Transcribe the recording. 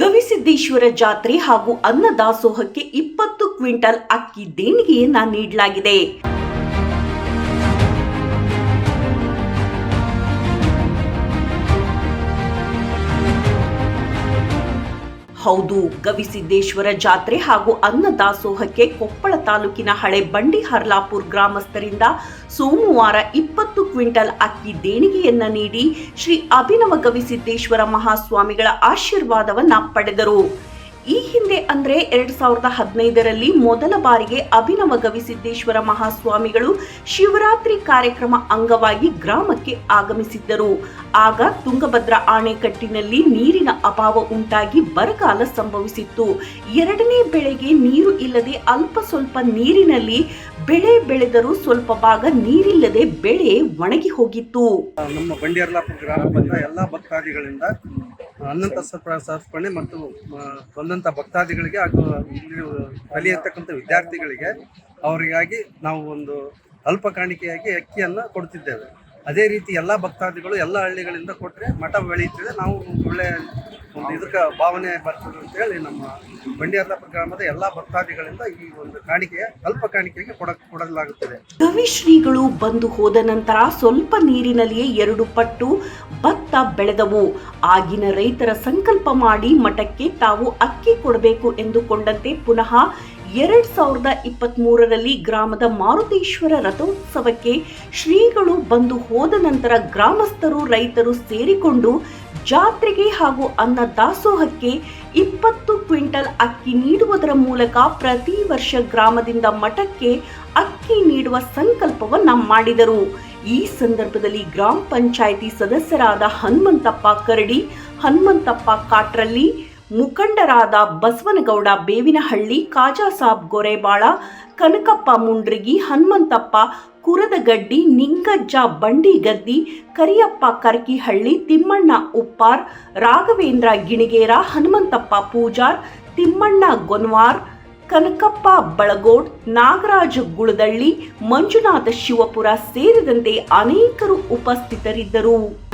ಗವಿಸಿದ್ದೇಶ್ವರ ಜಾತ್ರೆ ಹಾಗೂ ಅನ್ನದಾಸೋಹಕ್ಕೆ ಇಪ್ಪತ್ತು ಕ್ವಿಂಟಲ್ ಅಕ್ಕಿ ದೇಣಿಗೆಯನ್ನ ನೀಡಲಾಗಿದೆ. ಹೌದು. ಗವಿಸಿದ್ದೇಶ್ವರ ಜಾತ್ರೆ ಹಾಗೂ ಅನ್ನದಾಸೋಹಕ್ಕೆ ಕೊಪ್ಪಳ ತಾಲೂಕಿನ ಹಳೆ ಬಂಡಿ ಹರ್ಲಾಪುರ್ ಗ್ರಾಮಸ್ಥರಿಂದ ಸೋಮವಾರ ಇಪ್ಪತ್ತು ಕ್ವಿಂಟಲ್ ಅಕ್ಕಿ ದೇಣಿಗೆಯನ್ನ ನೀಡಿ ಶ್ರೀ ಅಭಿನವ ಗವಿಸಿದ್ದೇಶ್ವರ ಮಹಾಸ್ವಾಮಿಗಳ ಆಶೀರ್ವಾದವನ್ನ ಪಡೆದರು. ಈ ಹಿಂದೆ ಅಂದ್ರೆ ಎರಡ್ ಸಾವಿರದ ಹದಿನೈದರಲ್ಲಿ ಮೊದಲ ಬಾರಿಗೆ ಅಭಿನವ ಗವಿಸಿದ್ದೇಶ್ವರ ಮಹಾಸ್ವಾಮಿಗಳು ಶಿವರಾತ್ರಿ ಕಾರ್ಯಕ್ರಮ ಅಂಗವಾಗಿ ಗ್ರಾಮಕ್ಕೆ ಆಗಮಿಸಿದ್ದರು. ಆಗ ತುಂಗಭದ್ರಾ ಆಣೆಕಟ್ಟಿನಲ್ಲಿ ನೀರಿನ ಅಭಾವ ಉಂಟಾಗಿ ಬರಗಾಲ ಸಂಭವಿಸಿತ್ತು. ಎರಡನೇ ಬೆಳೆಗೆ ನೀರು ಇಲ್ಲದೆ ಅಲ್ಪ ಸ್ವಲ್ಪ ನೀರಿನಲ್ಲಿ ಬೆಳೆ ಬೆಳೆದರೂ ಸ್ವಲ್ಪ ಭಾಗ ನೀರಿಲ್ಲದೆ ಬೆಳೆ ಒಣಗಿ ಹೋಗಿತ್ತು. ನಮ್ಮ ಎಲ್ಲ ಭಕ್ತಾದಿಗಳಿಂದ ಸರ್ ಸಮರ್ಪಣೆ ಮತ್ತು ಬಂದಂಥ ಭಕ್ತಾದಿಗಳಿಗೆ ಹಾಗೂ ಇಲ್ಲಿ ಕಲಿಯತಕ್ಕಂಥ ವಿದ್ಯಾರ್ಥಿಗಳಿಗೆ ಅವರಿಗಾಗಿ ನಾವು ಒಂದು ಅಲ್ಪ ಕಾಣಿಕೆಯಾಗಿ ಅಕ್ಕಿಯನ್ನು ಕೊಡ್ತಿದ್ದೇವೆ. ಅದೇ ರೀತಿ ಎಲ್ಲ ಭಕ್ತಾದಿಗಳು ಎಲ್ಲ ಹಳ್ಳಿಗಳಿಂದ ಕೊಟ್ಟರೆ ಮಠ ಬೆಳೆಯುತ್ತಿದೆ. ನಾವು ಒಳ್ಳೆಯ ಒಳ್ಳೆ ಒಂದು ಇದಕ್ಕೆ ಭಾವನೆ ಬರ್ತದೆ ಅಂತೇಳಿ ನಮ್ಮ ಬಂಡಿಯರ್ಲಾಪುರ ಗ್ರಾಮದ ಎಲ್ಲ ಭಕ್ತಾದಿಗಳಿಂದ ಈ ಒಂದು ಕಾಣಿಕೆ ಅಲ್ಪ ಕಾಣಿಕೆಗೆ ಕೊಡ ಕೊಡಲಾಗುತ್ತದೆ. ಗವಿ ಶ್ರೀಗಳು ಬಂದು ಹೋದ ನಂತರ ಸ್ವಲ್ಪ ನೀರಿನಲ್ಲಿಯೇ ಎರಡು ಪಟ್ಟು ಭತ್ತ ಬೆಳೆದವು. ಆಗಿನ ರೈತರ ಸಂಕಲ್ಪ ಮಾಡಿ ಮಠಕ್ಕೆ ತಾವು ಅಕ್ಕಿ ಕೊಡಬೇಕು ಎಂದುಕೊಂಡಂತೆ ಪುನಃ ಎರಡ್ ಸಾವಿರದ ಇಪ್ಪತ್ತ್ ಮೂರರಲ್ಲಿ ಗ್ರಾಮದ ಮಾರುತೇಶ್ವರ ರಥೋತ್ಸವಕ್ಕೆ ಶ್ರೀಗಳು ಬಂದು ಹೋದ ನಂತರ ಗ್ರಾಮಸ್ಥರು ರೈತರು ಸೇರಿಕೊಂಡು ಜಾತ್ರೆಗೆ ಹಾಗೂ ಅನ್ನ ದಾಸೋಹಕ್ಕೆ ಇಪ್ಪತ್ತು ಕ್ವಿಂಟಲ್ ಅಕ್ಕಿ ನೀಡುವುದರ ಮೂಲಕ ಪ್ರತಿ ವರ್ಷ ಗ್ರಾಮದಿಂದ ಮಠಕ್ಕೆ ಅಕ್ಕಿ ನೀಡುವ ಸಂಕಲ್ಪವನ್ನು ಮಾಡಿದರು. ಈ ಸಂದರ್ಭದಲ್ಲಿ ಗ್ರಾಮ ಪಂಚಾಯಿತಿ ಸದಸ್ಯರಾದ ಹನುಮಂತಪ್ಪ ಕರಡಿ, ಹನುಮಂತಪ್ಪ ಕಾಟ್ರಳ್ಳಿ ಮುಖಂಡರಾದ ಬಸವನಗೌಡ ಬೇವಿನಹಳ್ಳಿ ಕಾಜಾಸಾಬ್ ಗೊರೆಬಾಳ, ಕನಕಪ್ಪ ಮುಂಡ್ರಿಗಿ, ಹನುಮಂತಪ್ಪ, ಕುರದಗಡ್ಡಿ, ನಿಂಗಜ್ಜ, ಬಂಡಿಗದ್ದಿ, ಕರಿಯಪ್ಪ ಕರ್ಕಿಹಳ್ಳಿ, ತಿಮ್ಮಣ್ಣ ಉಪ್ಪಾರ್, ರಾಘವೇಂದ್ರ ಗಿಣಿಗೇರ, ಹನುಮಂತಪ್ಪ ಪೂಜಾರ್, ತಿಮ್ಮಣ್ಣ ಗೊನ್ವಾರ್, ಕನಕಪ್ಪ ಬಳಗೋಡ್, ನಾಗರಾಜ ಗುಳದಳ್ಳಿ, ಮಂಜುನಾಥ ಶಿವಪುರ ಸೇರಿದಂತೆ ಅನೇಕರು ಉಪಸ್ಥಿತರಿದ್ದರು.